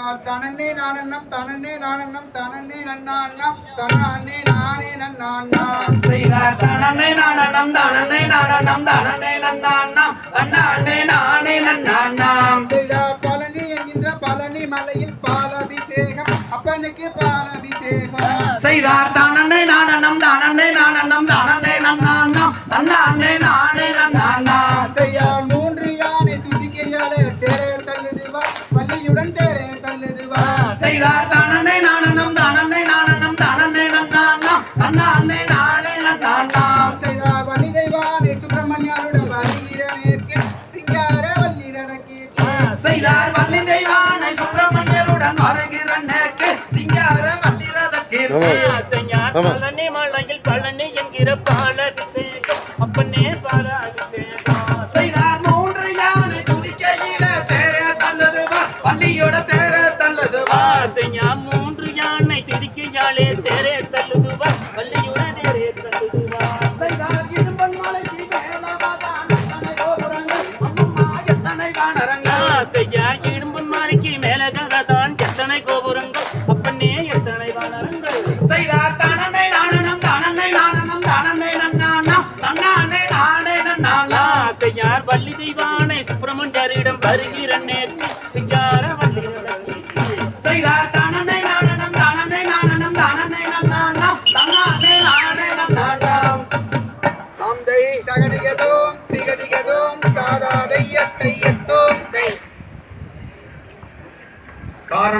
செய்தார் தனன்னே நானண்ணம் தனன்னே நானண்ணம் தனன்னே நன்னா அண்ணம் தனன்னே நானே நன்னா அண்ணா செய்தார் தனனை நானண்ணம் தனனை நானண்ணம் தனனை நன்னாண்ணம் தன்னாண்ணே நானே நன்னாண்ணம் செய்தார் பழனி என்கின்ற பழனி மலையில் பாலாபிஷேகம் அப்பனுக்கு பாலாபிஷேகம். செய்தார் தனனை செய்தார் தானன்னை நானனம் தானன்னை நானனம் தானன்னை நன்னாம் தன்னா அன்னை நானே நன்னாம் செய்தார் வலி தெய்வானை சுப்பிரமணியாருடன் வருகிறேற்கு சிங்கார வல்லிரதக்கு. செய்தார் வள்ளி தெய்வானை சுப்பிரமணியருடன் வருகிறேற்கு சிங்கார பழனி மலையில் பழனி என்கிற பாலபிஷேகம் அப்பனே பாலாபிஷேகம் செய்தார் மூன்று யானை துதிக்கையில தேர தந்ததுவா பள்ளியோட திதிக்கு யாழே தேரே தள்ளுதுவா வள்ளியூரே தேரே தள்ளுதுவா செய்தார் வள்ளி தெய்வானை சுப்பிரமணியரிடம் வருகிற காரணம்